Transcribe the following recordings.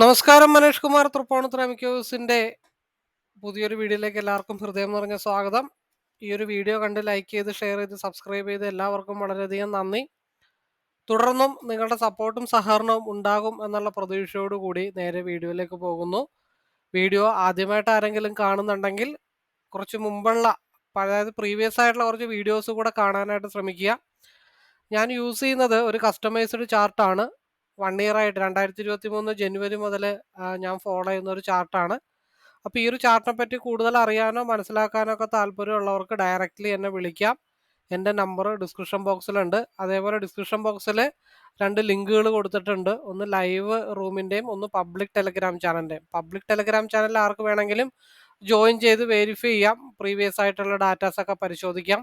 നമസ്കാരം മനേഷ് കുമാർ തൃപ്പൂണിത്തുറ മിക്കോസിന്റെ പുതിയൊരു വീഡിയോയിലേക്ക് എല്ലാവർക്കും ഹൃദയം നിറഞ്ഞ സ്വാഗതം. ഈ ഒരു വീഡിയോ കണ്ട് ലൈക്ക് ചെയ്ത് ഷെയർ ചെയ്ത് സബ്സ്ക്രൈബ് ചെയ്ത് എല്ലാവർക്കും വളരെയധികം നന്ദി. തുടർന്നും നിങ്ങളുടെ സപ്പോർട്ടും സഹകരണവും ഉണ്ടാകും എന്നുള്ള പ്രതീക്ഷയോടുകൂടി നേരെ വീഡിയോയിലേക്ക് പോകുന്നു. വീഡിയോ ആദ്യമായിട്ട് ആരെങ്കിലും കാണുന്നുണ്ടെങ്കിൽ കുറച്ച് മുമ്പുള്ള അതായത് പ്രീവിയസ് ആയിട്ടുള്ള കുറച്ച് വീഡിയോസ് കൂടെ കാണാനായിട്ട് ശ്രമിക്കുക. ഞാൻ യൂസ് ചെയ്യുന്നത് ഒരു കസ്റ്റമൈസ്ഡ് ചാർട്ടാണ് വൺ ഇയർ ആയിട്ട് രണ്ടായിരത്തി ഇരുപത്തി മൂന്ന് ജനുവരി മുതൽ ഞാൻ ഫോളോ ചെയ്യുന്ന ഒരു ചാർട്ടാണ് അപ്പോൾ ഈ ഒരു ചാർട്ടിനെ പറ്റി കൂടുതൽ അറിയാനോ മനസ്സിലാക്കാനോ ഒക്കെ താല്പര്യമുള്ളവർക്ക് ഡയറക്റ്റ്ലി എന്നെ വിളിക്കാം. എന്റെ നമ്പർ ഡിസ്ക്രിപ്ഷൻ ബോക്സിലുണ്ട് അതേപോലെ ഡിസ്ക്രിപ്ഷൻ ബോക്സിൽ രണ്ട് ലിങ്കുകൾ കൊടുത്തിട്ടുണ്ട്. ഒന്ന് ലൈവ് റൂമിന്റെയും ഒന്ന് പബ്ലിക് ടെലഗ്രാം ചാനലിന്റെയും പബ്ലിക് ടെലഗ്രാം ചാനലിൽ ആർക്ക് വേണമെങ്കിലും ജോയിൻ ചെയ്ത് വെരിഫൈ ചെയ്യാം. പ്രീവിയസ് ആയിട്ടുള്ള ഡാറ്റാസ് ഒക്കെ പരിശോധിക്കാം.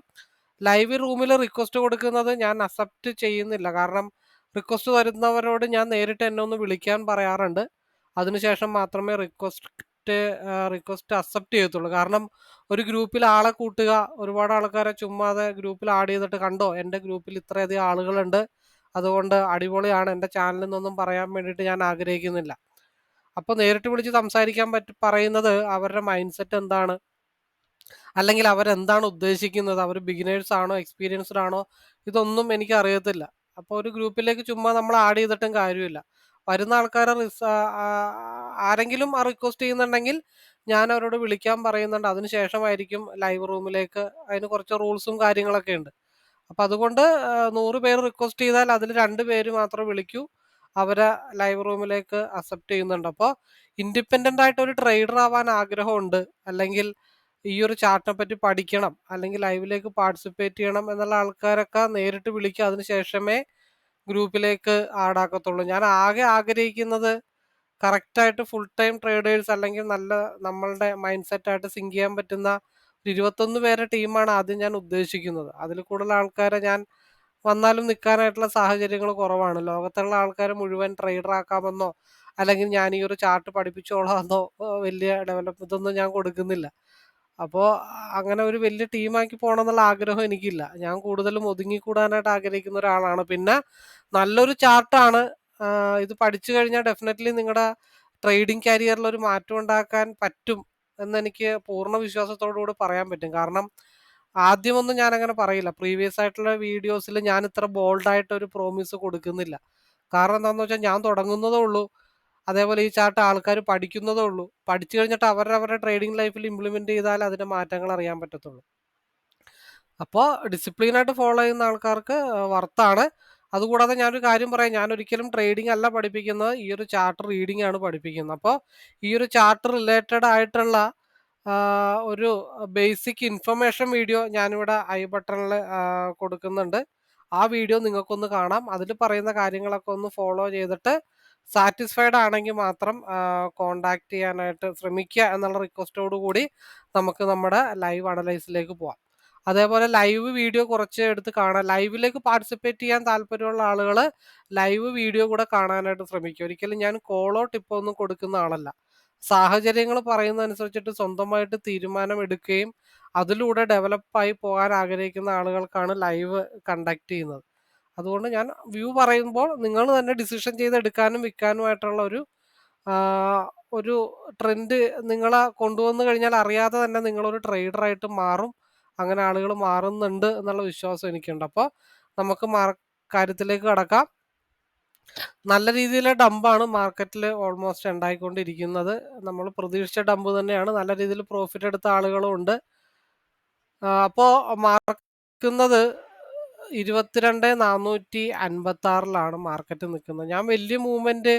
ലൈവ് റൂമിൽ റിക്വസ്റ്റ് കൊടുക്കുന്നത് ഞാൻ അക്സെപ്റ്റ് ചെയ്യുന്നില്ല. കാരണം റിക്വസ്റ്റ് വരുന്നവരോട് ഞാൻ നേരിട്ട് എന്നെ ഒന്ന് വിളിക്കാൻ പറയാറുണ്ട്. അതിനുശേഷം മാത്രമേ റിക്വസ്റ്റ് റിക്വസ്റ്റ് അക്സെപ്റ്റ് ചെയ്യത്തുള്ളൂ. കാരണം ഒരു ഗ്രൂപ്പിൽ ആളെ കൂട്ടുക ഒരുപാട് ആൾക്കാരെ ചുമ്മാതെ ഗ്രൂപ്പിൽ ആഡ് ചെയ്തിട്ട് കണ്ടോ? എന്റെ ഗ്രൂപ്പിൽ ഇത്രയധികം ആളുകളുണ്ട്. അതുകൊണ്ട് അടിപൊളിയാണ്. എന്റെ ചാനലിൽ നിന്നൊന്നും പറയാൻ വേണ്ടിയിട്ട് ഞാൻ ആഗ്രഹിക്കുന്നില്ല. അപ്പോൾ നേരിട്ട് വിളിച്ച് സംസാരിക്കാൻ പറ്റി പറയുന്നത് അവരുടെ മൈൻഡ് സെറ്റ് എന്താണ്? അല്ലെങ്കിൽ അവരെന്താണ് ഉദ്ദേശിക്കുന്നത്? അവർ ബിഗിനേഴ്സ് ആണോ എക്സ്പീരിയൻസ്ഡ് ആണോ? ഇതൊന്നും എനിക്ക് അറിയത്തില്ല. അപ്പോൾ ഒരു ഗ്രൂപ്പിലേക്ക് ചുമ്മാ നമ്മൾ ആഡ് ചെയ്തിട്ടും കാര്യമില്ല. വരുന്ന ആൾക്കാരെ ആരെങ്കിലും ആ റിക്വസ്റ്റ് ചെയ്യുന്നുണ്ടെങ്കിൽ ഞാൻ അവരോട് വിളിക്കാൻ പറയുന്നുണ്ട്. അതിനുശേഷമായിരിക്കും ലൈവ് റൂമിലേക്ക്. അതിന് കുറച്ച് റൂൾസും കാര്യങ്ങളൊക്കെ ഉണ്ട്. അപ്പം അതുകൊണ്ട് നൂറ് പേര് റിക്വസ്റ്റ് ചെയ്താൽ അതിൽ രണ്ട് പേര് മാത്രം വിളിക്കൂ. അവരെ ലൈവ് റൂമിലേക്ക് അക്സെപ്റ്റ് ചെയ്യുന്നുണ്ട്. അപ്പോൾ ഇൻഡിപെൻഡന്റ് ആയിട്ട് ഒരു ട്രേഡർ ആവാൻ ആഗ്രഹമുണ്ട്. അല്ലെങ്കിൽ ഈ ഒരു ചാർട്ടിനെ പറ്റി പഠിക്കണം അല്ലെങ്കിൽ ലൈവിലേക്ക് പാർട്ടിസിപ്പേറ്റ് ചെയ്യണം എന്നുള്ള ആൾക്കാരൊക്കെ നേരിട്ട് വിളിക്കുക അതിനുശേഷമേ ഗ്രൂപ്പിലേക്ക് ആഡാക്കത്തുള്ളൂ ഞാൻ ആകെ ആഗ്രഹിക്കുന്നത് കറക്റ്റായിട്ട് ഫുൾ ടൈം ട്രേഡേഴ്സ് അല്ലെങ്കിൽ നല്ല നമ്മളുടെ മൈൻഡ് സെറ്റായിട്ട് സിങ്ക് ചെയ്യാൻ പറ്റുന്ന ഒരു ഇരുപത്തൊന്ന് പേരെ ടീമാണ് ആദ്യം ഞാൻ ഉദ്ദേശിക്കുന്നത്. അതിൽ കൂടുതൽ ആൾക്കാരെ ഞാൻ വന്നാലും നിൽക്കാനായിട്ടുള്ള സാഹചര്യങ്ങൾ കുറവാണ്. ലോകത്തുള്ള ആൾക്കാരെ മുഴുവൻ ട്രേഡർ ആക്കാമെന്നോ അല്ലെങ്കിൽ ഞാൻ ഈ ഒരു ചാർട്ട് പഠിപ്പിച്ചോളാമെന്നോ വലിയ ഡെവലപ്പ് ഇതൊന്നും ഞാൻ കൊടുക്കുന്നില്ല. അപ്പോൾ അങ്ങനെ ഒരു വലിയ ടീമാക്കി പോകണം എന്നുള്ള ആഗ്രഹം എനിക്കില്ല. ഞാൻ കൂടുതലും ഒതുങ്ങിക്കൂടാനായിട്ട് ആഗ്രഹിക്കുന്ന ഒരാളാണ്. പിന്നെ നല്ലൊരു ചാർട്ടാണ്. ഇത് പഠിച്ചു കഴിഞ്ഞാൽ ഡെഫിനറ്റ്ലി നിങ്ങളുടെ ട്രേഡിംഗ് കരിയറിൽ ഒരു മാറ്റം ഉണ്ടാക്കാൻ പറ്റും എന്നെനിക്ക് പൂർണ വിശ്വാസത്തോടുകൂടി പറയാൻ പറ്റും. കാരണം ആദ്യമൊന്നും ഞാൻ അങ്ങനെ പറയില്ല. പ്രീവിയസ് ആയിട്ടുള്ള വീഡിയോസിൽ ഞാൻ ഇത്ര ബോൾഡായിട്ട് ഒരു പ്രോമിസ് കൊടുക്കുന്നില്ല. കാരണം എന്താണെന്ന് വെച്ചാൽ ഞാൻ തുടങ്ങുന്നതേ ഉള്ളൂ. അതേപോലെ ഈ ചാർട്ട് ആൾക്കാർ പഠിക്കുന്നതേ ഉള്ളൂ. പഠിച്ചു കഴിഞ്ഞിട്ട് അവരുടെ അവരുടെ ട്രേഡിംഗ് ലൈഫിൽ ഇംപ്ലിമെന്റ് ചെയ്താൽ അതിന്റെ മാറ്റങ്ങൾ അറിയാൻ പറ്റത്തുള്ളൂ. അപ്പോൾ ഡിസിപ്ലിനായിട്ട് ഫോളോ ചെയ്യുന്ന ആൾക്കാർക്ക് വർത്താണ് അതുകൂടാതെ ഞാനൊരു കാര്യം പറയാം. ഞാൻ ഒരിക്കലും ട്രേഡിംഗ് അല്ല പഠിപ്പിക്കുന്നത്. ഈ ഒരു ചാർട്ട് റീഡിംഗ് ആണ് പഠിപ്പിക്കുന്നത്. അപ്പോൾ ഈ ഒരു ചാർട്ട് റിലേറ്റഡ് ആയിട്ടുള്ള ഒരു ബേസിക് ഇൻഫർമേഷൻ വീഡിയോ ഞാനിവിടെ ഐ ബട്ടണിൽ കൊടുക്കുന്നുണ്ട്. ആ വീഡിയോ നിങ്ങൾക്കൊന്ന് കാണാം. അതിൽ പറയുന്ന കാര്യങ്ങളൊക്കെ ഒന്ന് ഫോളോ ചെയ്തിട്ട് സാറ്റിസ്ഫൈഡ് ആണെങ്കിൽ മാത്രം കോണ്ടാക്ട് ചെയ്യാനായിട്ട് ശ്രമിക്കുക എന്നുള്ള റിക്വസ്റ്റോട് കൂടി നമുക്ക് നമ്മുടെ ലൈവ് അനലൈസിലേക്ക് പോവാം. അതേപോലെ ലൈവ് വീഡിയോ കുറച്ച് എടുത്ത് കാണാം ലൈവിലേക്ക് പാർട്ടിസിപ്പേറ്റ് ചെയ്യാൻ താല്പര്യമുള്ള ആളുകൾ ലൈവ് വീഡിയോ കൂടെ കാണാനായിട്ട് ശ്രമിക്കുക ഒരിക്കലും ഞാൻ കോളോ ടിപ്പോ ഒന്നും കൊടുക്കുന്ന ആളല്ല. സാഹചര്യങ്ങൾ പറയുന്നതനുസരിച്ചിട്ട് സ്വന്തമായിട്ട് തീരുമാനം എടുക്കുകയും അതിലൂടെ ഡെവലപ്പായി പോകാൻ ആഗ്രഹിക്കുന്ന ആളുകൾക്കാണ് ലൈവ് കണ്ടക്ട് ചെയ്യുന്നത്. അതുകൊണ്ട് ഞാൻ വ്യൂ പറയുമ്പോൾ നിങ്ങൾ തന്നെ ഡിസിഷൻ ചെയ്ത് ചെയ്തെടുക്കാനും വിൽക്കാനുമായിട്ടുള്ള ഒരു ഒരു ട്രെൻഡ് നിങ്ങളെ കൊണ്ടുവന്നു കഴിഞ്ഞാൽ അറിയാതെ തന്നെ നിങ്ങളൊരു ട്രേഡറായിട്ട് മാറും. അങ്ങനെ ആളുകൾ മാറുന്നുണ്ട് എന്നുള്ള വിശ്വാസം എനിക്കുണ്ട്. അപ്പോൾ നമുക്ക് മാർ കാര്യത്തിലേക്ക് കടക്കാം. നല്ല രീതിയിലെ ഡമ്പാണ് മാർക്കറ്റിൽ ഓൾമോസ്റ്റ് ഉണ്ടായിക്കൊണ്ടിരിക്കുന്നത്. നമ്മൾ പ്രതീക്ഷിച്ച ഡമ്പ് തന്നെയാണ്. നല്ല രീതിയിൽ പ്രോഫിറ്റ് എടുത്ത ആളുകളും ഉണ്ട്. അപ്പോൾ മാർക്കുന്നത് ഇരുപത്തിരണ്ട് നാനൂറ്റി അൻപത്തി ആറിലാണ് മാർക്കറ്റ് നിൽക്കുന്നത്. ഞാൻ വലിയ മൂവ്മെന്റ്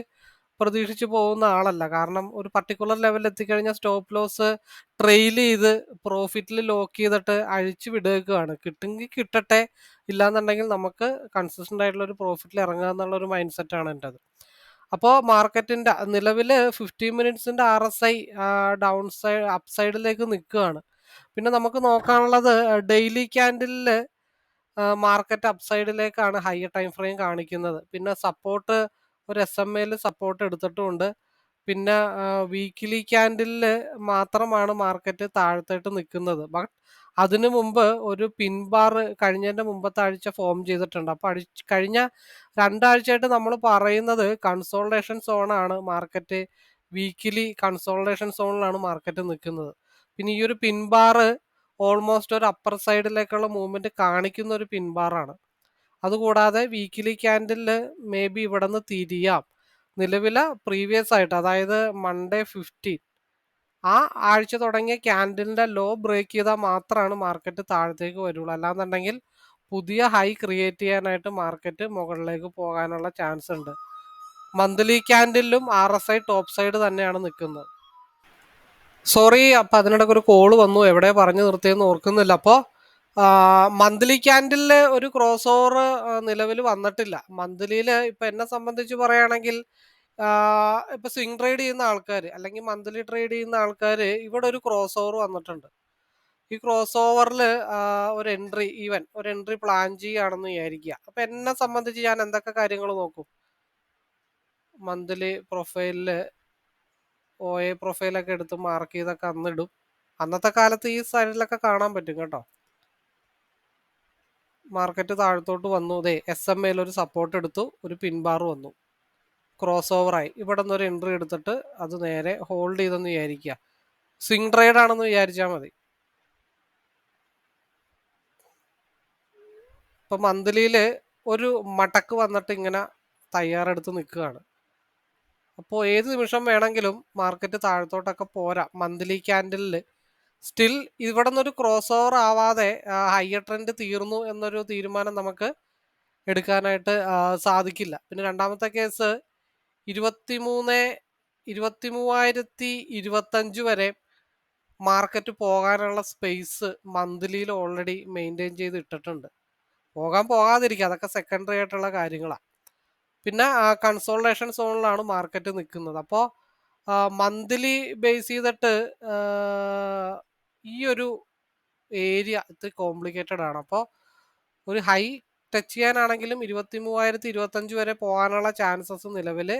പ്രതീക്ഷിച്ച് പോകുന്ന ആളല്ല. കാരണം ഒരു പർട്ടിക്കുലർ ലെവലിൽ എത്തിക്കഴിഞ്ഞാൽ സ്റ്റോപ്പ് ലോസ് ട്രെയിൽ ചെയ്ത് പ്രോഫിറ്റിൽ ലോക്ക് ചെയ്തിട്ട് അഴിച്ചു വിടുകയാണ്. കിട്ടുമെങ്കിൽ കിട്ടട്ടെ ഇല്ലാന്നുണ്ടെങ്കിൽ നമുക്ക് കൺസിസ്റ്റന്റ് ആയിട്ടുള്ള ഒരു പ്രോഫിറ്റിൽ ഇറങ്ങുക എന്നുള്ള ഒരു മൈൻഡ് സെറ്റാണ് എന്റെത് അപ്പോൾ മാർക്കറ്റിന്റെ നിലവിൽ fifteen മിനിറ്റ്സിന്റെ R S I down side up സൈഡിലേക്ക് നിൽക്കുകയാണ്. പിന്നെ നമുക്ക് നോക്കാനുള്ളത് ഡെയിലി ക്യാൻഡിലിൽ മാർക്കറ്റ് അപ്സൈഡിലേക്കാണ് ഹയർ ടൈം ഫ്രെയിം കാണിക്കുന്നത്. പിന്നെ സപ്പോർട്ട് ഒരു എസ് എം എയിൽ സപ്പോർട്ട് എടുത്തിട്ടുമുണ്ട്. പിന്നെ വീക്കിലി ക്യാൻഡിലിൽ മാത്രമാണ് മാർക്കറ്റ് താഴത്തോട്ട് നിൽക്കുന്നത്. ബട്ട് അതിനു മുമ്പ് ഒരു പിൻബാർ കഴിഞ്ഞതിന്റെ മുമ്പത്തെ ആഴ്ച ഫോം ചെയ്തിട്ടുണ്ട്. അപ്പോൾ അടി കഴിഞ്ഞ രണ്ടാഴ്ചയായിട്ട് നമ്മൾ പറയുന്നത് കൺസോൾട്ടേഷൻ സോണാണ് മാർക്കറ്റ് വീക്കിലി കൺസോൾട്ടേഷൻ സോണിലാണ് മാർക്കറ്റ് നിൽക്കുന്നത്. പിന്നെ ഈ ഒരു പിൻ ബാർ ഓൾമോസ്റ്റ് ഒരു അപ്പർ സൈഡിലേക്കുള്ള മൂവ്മെന്റ് കാണിക്കുന്ന ഒരു പിൻബാറാണ്. അതുകൂടാതെ വീക്കിലി ക്യാൻഡിലിൽ മേ ബി ഇവിടെ നിന്ന് തിരിയാം. നിലവിലെ പ്രീവിയസ് ആയിട്ട് അതായത് മൺഡേ ഫിഫ്റ്റീൻ ആ ആഴ്ച തുടങ്ങിയ ക്യാൻഡിലിന്റെ ലോ ബ്രേക്ക് ചെയ്താൽ മാത്രമാണ് മാർക്കറ്റ് താഴത്തേക്ക് വരുള്ളൂ. അല്ലാന്നുണ്ടെങ്കിൽ പുതിയ ഹൈ ക്രിയേറ്റ് ചെയ്യാനായിട്ട് മാർക്കറ്റ് മുകളിലേക്ക് പോകാനുള്ള ചാൻസ് ഉണ്ട്. Monthly ക്യാൻഡിലും R S I top side തന്നെയാണ് നിൽക്കുന്നത്. സോറി അപ്പം അതിനിടയ്ക്ക് ഒരു കോൾ വന്നു. എവിടെ പറഞ്ഞു നിർത്തിയെന്ന് ഓർക്കുന്നില്ല. അപ്പോൾ മന്ത്ലി ക്യാൻഡിലിൽ ഒരു ക്രോസ് ഓവർ നിലവിൽ വന്നിട്ടില്ല. മന്ത്ലിയിൽ ഇപ്പം എന്നെ സംബന്ധിച്ച് പറയുകയാണെങ്കിൽ ഇപ്പൊ സ്വിംഗ് ട്രേഡ് ചെയ്യുന്ന ആൾക്കാർ അല്ലെങ്കിൽ മന്ത്ലി ട്രേഡ് ചെയ്യുന്ന ആൾക്കാർ ഇവിടെ ഒരു ക്രോസ് ഓവർ വന്നിട്ടുണ്ട്. ഈ ക്രോസ് ഓവറിൽ ഒരു എൻട്രി ഈവൻ ഒരു എൻട്രി പ്ലാൻ ചെയ്യുകയാണെന്ന് വിചാരിക്കുക. അപ്പൊ എന്നെ സംബന്ധിച്ച് ഞാൻ എന്തൊക്കെ കാര്യങ്ങൾ നോക്കും? മന്ത്ലി പ്രൊഫൈലിൽ ഒ എ പ്രൊഫൈലൊക്കെ എടുത്ത് മാർക്ക് ചെയ്തൊക്കെ അന്നിടും അന്നത്തെ കാലത്ത് ഈ സൈഡിലൊക്കെ കാണാൻ പറ്റും കേട്ടോ. മാർക്കറ്റ് താഴത്തോട്ട് വന്നു. അതെ എസ് എം എയിൽ ഒരു സപ്പോർട്ട് എടുത്തു. ഒരു പിൻബാർ വന്നു. ക്രോസ് ഓവറായി ഇവിടെ നിന്ന് ഒരു എൻട്രി എടുത്തിട്ട് അത് നേരെ ഹോൾഡ് ചെയ്തെന്ന് വിചാരിക്കുക. സ്വിംഗ് ട്രേഡ് ആണെന്ന് വിചാരിച്ചാൽ മതി. ഇപ്പൊ മന്ത്ലിയിൽ ഒരു മടക്ക് വന്നിട്ട് ഇങ്ങനെ തയ്യാറെടുത്ത് നിൽക്കുകയാണ്. അപ്പോൾ ഏത് നിമിഷം വേണമെങ്കിലും മാർക്കറ്റ് താഴത്തോട്ടൊക്കെ പോരാ. മന്ത്ലി ക്യാൻഡലിൽ സ്റ്റിൽ ഇവിടെ നിന്നൊരു ക്രോസ് ഓവർ ആവാതെ ഹയർ ട്രെൻഡ് തീർന്നു എന്നൊരു തീരുമാനം നമുക്ക് എടുക്കാനായിട്ട് സാധിക്കില്ല. പിന്നെ രണ്ടാമത്തെ കേസ് ഇരുപത്തിമൂന്ന് ഇരുപത്തി മൂവായിരത്തി ഇരുപത്തഞ്ച് വരെ മാർക്കറ്റ് പോകാനുള്ള സ്പേസ് മന്ത്ലിയിൽ ഓൾറെഡി മെയിന്റെയിൻ ചെയ്ത് ഇട്ടിട്ടുണ്ട് പോകാൻ പോകാതിരിക്കുക. അതൊക്കെ സെക്കൻഡറി ആയിട്ടുള്ള കാര്യങ്ങളാണ് പിന്നെ കൺസോൾട്ടേഷൻ സോണിലാണ് മാർക്കറ്റ് നിൽക്കുന്നത് അപ്പോൾ മന്ത്ലി ബേസ് ചെയ്തിട്ട് ഈ ഒരു ഏരിയ ഇത്തിരി കോംപ്ലിക്കേറ്റഡ് ആണ്. അപ്പോൾ ഒരു ഹൈ ടച്ച് ചെയ്യാനാണെങ്കിലും ഇരുപത്തി മൂവായിരത്തി ഇരുപത്തഞ്ച് വരെ പോകാനുള്ള ചാൻസസ് നിലവിൽ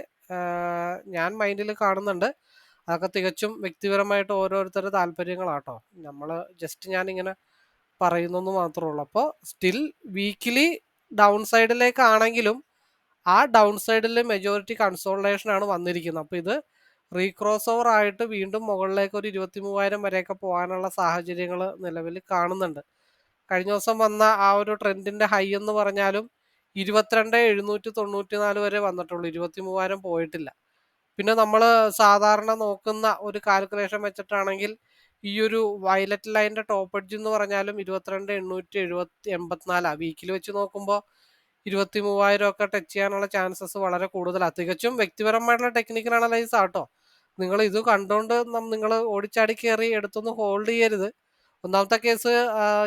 ഞാൻ മൈൻഡിൽ കാണുന്നുണ്ട്. അതൊക്കെ തികച്ചും വ്യക്തിപരമായിട്ട് ഓരോരുത്തരുടെ താല്പര്യങ്ങളാട്ടോ. നമ്മൾ ജസ്റ്റ് ഞാനിങ്ങനെ പറയുന്നെന്ന് മാത്രമേ ഉള്ളൂ. അപ്പോൾ സ്റ്റിൽ വീക്കിലി ഡൗൺ സൈഡിലേക്കാണെങ്കിലും ആ ഡൗൺ സൈഡിൽ മെജോറിറ്റി കൺസോൾട്ടേഷൻ ആണ് വന്നിരിക്കുന്നത്. അപ്പോൾ ഇത് റീക്രോസ് ഓവർ ആയിട്ട് വീണ്ടും മുകളിലേക്ക് ഒരു ഇരുപത്തി മൂവായിരം വരെയൊക്കെ പോകാനുള്ള സാഹചര്യങ്ങൾ നിലവിൽ കാണുന്നുണ്ട്. കഴിഞ്ഞ ദിവസം വന്ന ആ ഒരു ട്രെൻഡിന്റെ ഹൈ എന്ന് പറഞ്ഞാലും ഇരുപത്തിരണ്ട് എഴുന്നൂറ്റി തൊണ്ണൂറ്റി നാല് വരെ വന്നിട്ടുള്ളൂ. ഇരുപത്തി മൂവായിരം പോയിട്ടില്ല. പിന്നെ നമ്മൾ സാധാരണ നോക്കുന്ന ഒരു കാൽക്കുലേഷൻ വെച്ചിട്ടാണെങ്കിൽ ഈ ഒരു വയലറ്റ് ലൈന്റെ ടോപ്പ് എഡ്ജ് എന്ന് പറഞ്ഞാലും ഇരുപത്തിരണ്ട് എണ്ണൂറ്റി എഴുപത്തി എൺപത്തിനാലാണ് വീക്കിൽ വെച്ച് നോക്കുമ്പോൾ ഇരുപത്തി മൂവായിരം ഒക്കെ ടച്ച് ചെയ്യാനുള്ള ചാൻസസ് വളരെ കൂടുതലാണ് തികച്ചും വ്യക്തിപരമായിട്ടുള്ള ടെക്നിക്കൽ അനലൈസ് ആട്ടോ. നിങ്ങൾ ഇത് കണ്ടുകൊണ്ട് നിങ്ങൾ ഓടിച്ചാടി കയറി എടുത്തൊന്ന് ഹോൾഡ് ചെയ്യരുത്. ഒന്നാമത്തെ കേസ്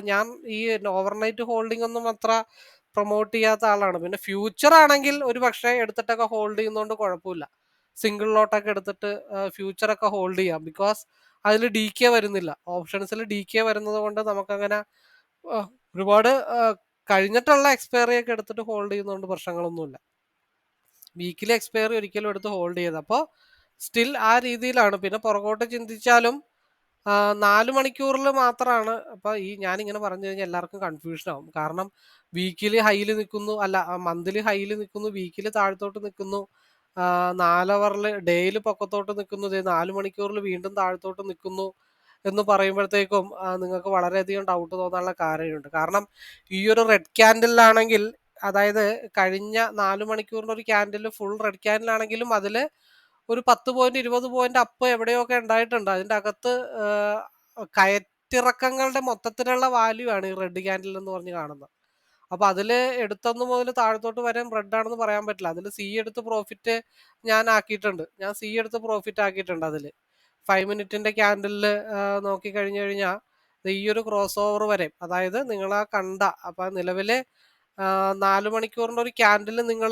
ഞാൻ ഈ ഓവർനൈറ്റ് ഹോൾഡിംഗ് ഒന്നും അത്ര പ്രൊമോട്ട് ചെയ്യാത്ത ആളാണ്. പിന്നെ ഫ്യൂച്ചർ ആണെങ്കിൽ ഒരു പക്ഷേ എടുത്തിട്ടൊക്കെ ഹോൾഡ് ചെയ്യുന്നതുകൊണ്ട് കുഴപ്പമില്ല. സിംഗിൾ ലോട്ടൊക്കെ എടുത്തിട്ട് ഫ്യൂച്ചറൊക്കെ ഹോൾഡ് ചെയ്യാം. ബിക്കോസ് അതിൽ ഡി കെ വരുന്നില്ല. ഓപ്ഷൻസിൽ ഡി കെ വരുന്നത് കൊണ്ട് നമുക്കങ്ങനെ ഒരുപാട് കഴിഞ്ഞിട്ടുള്ള എക്സ്പയറി ഒക്കെ എടുത്തിട്ട് ഹോൾഡ് ചെയ്യുന്നതുകൊണ്ട് പ്രശ്നങ്ങളൊന്നുമില്ല. വീക്കിലി എക്സ്പയറി ഒരിക്കലും എടുത്ത് ഹോൾഡ് ചെയ്ത് അപ്പോൾ സ്റ്റിൽ ആ രീതിയിലാണ്. പിന്നെ പുറകോട്ട് ചിന്തിച്ചാലും നാല് മണിക്കൂറിൽ മാത്രമാണ്. അപ്പോൾ ഈ ഞാൻ ഇങ്ങനെ പറഞ്ഞു കഴിഞ്ഞാൽ എല്ലാവർക്കും കൺഫ്യൂഷൻ ആവും. കാരണം വീക്കിലി ഹൈയിൽ നിൽക്കുന്നു. അല്ല മന്ത്ലി ഹൈയിൽ നിൽക്കുന്നു വീക്കിൽ താഴത്തോട്ട് നിൽക്കുന്നു. നാലവറിൽ ഡേയിൽ പൊക്കത്തോട്ട് നിൽക്കുന്നു. നാല് മണിക്കൂറിൽ വീണ്ടും താഴത്തോട്ട് നിൽക്കുന്നു. എന്ന് പറയുമ്പോഴത്തേക്കും നിങ്ങൾക്ക് വളരെയധികം ഡൗട്ട് തോന്നാനുള്ള കാര്യമുണ്ട്. കാരണം ഈ ഒരു റെഡ് ക്യാൻഡിലാണെങ്കിൽ അതായത് കഴിഞ്ഞ നാല് മണിക്കൂറിന്റെ ഒരു ക്യാൻഡിൽ ഫുൾ റെഡ് ക്യാൻഡിലാണെങ്കിലും അതിൽ ഒരു പത്ത് പോയിന്റ് ഇരുപത് പോയിന്റ് അപ്പ് എവിടെയൊക്കെ ഉണ്ടായിട്ടുണ്ട്. അതിന്റെ അകത്ത് കയറ്റിറക്കങ്ങളുടെ മൊത്തത്തിലുള്ള വാല്യൂ ആണ് ഈ റെഡ് ക്യാൻഡിൽ എന്ന് പറഞ്ഞ് കാണുന്നത്. അപ്പൊ അതിൽ എടുത്തൊന്ന് മുതൽ താഴത്തോട്ട് വരെ റെഡ് ആണെന്ന് പറയാൻ പറ്റില്ല. അതിൽ സി എടുത്ത് പ്രോഫിറ്റ് ഞാൻ ആക്കിയിട്ടുണ്ട്. ഞാൻ സി എടുത്ത് പ്രോഫിറ്റ് ആക്കിയിട്ടുണ്ട് അതിൽ. ഫൈവ് മിനിറ്റിന്റെ ക്യാൻഡിലിൽ നോക്കി കഴിഞ്ഞു കഴിഞ്ഞാൽ ഈ ഒരു ക്രോസ് ഓവർ വരെ. അതായത് നിങ്ങൾ ആ കണ്ട അപ്പൊ നിലവിൽ നാല് മണിക്കൂറിന്റെ ഒരു ക്യാൻഡിൽ നിങ്ങൾ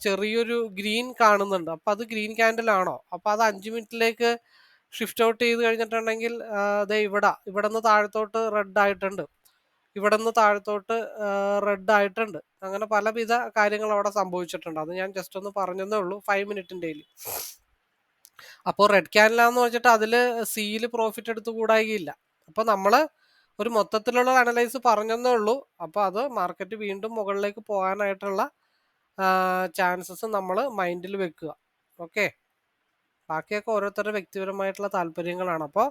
ചെറിയൊരു ഗ്രീൻ കാണുന്നുണ്ട്. അപ്പൊ അത് ഗ്രീൻ ക്യാൻഡിലാണോ അപ്പൊ അത് അഞ്ച് മിനിറ്റിലേക്ക് ഷിഫ്റ്റ് ഔട്ട് ചെയ്ത് കഴിഞ്ഞിട്ടുണ്ടെങ്കിൽ അതെ ഇവിടെ ഇവിടെ. നിന്ന് താഴത്തോട്ട് റെഡ് ആയിട്ടുണ്ട്. ഇവിടെ നിന്ന് താഴത്തോട്ട് റെഡ് ആയിട്ടുണ്ട്. അങ്ങനെ പലവിധ കാര്യങ്ങൾ അവിടെ സംഭവിച്ചിട്ടുണ്ട്. അത് ഞാൻ ജസ്റ്റ് ഒന്ന് പറഞ്ഞതേ ഉള്ളൂ. ഫൈവ് മിനിറ്റിന്റെ അപ്പോൾ റെഡ് എന്ന് വെച്ചിട്ട് അതിൽ സിയിൽ പ്രോഫിറ്റ് എടുത്ത് കൂടായില്ല അപ്പോൾ നമ്മൾ ഒരു മൊത്തത്തിലുള്ള അനലൈസ് പറഞ്ഞെന്നേ ഉള്ളൂ. അപ്പോൾ അത് മാർക്കറ്റ് വീണ്ടും മുകളിലേക്ക് പോകാനായിട്ടുള്ള ചാൻസസ് നമ്മൾ മൈൻഡിൽ വെക്കുക. ഓക്കെ ബാക്കിയൊക്കെ ഓരോരുത്തരുടെ വ്യക്തിപരമായിട്ടുള്ള താല്പര്യങ്ങളാണ്. അപ്പോൾ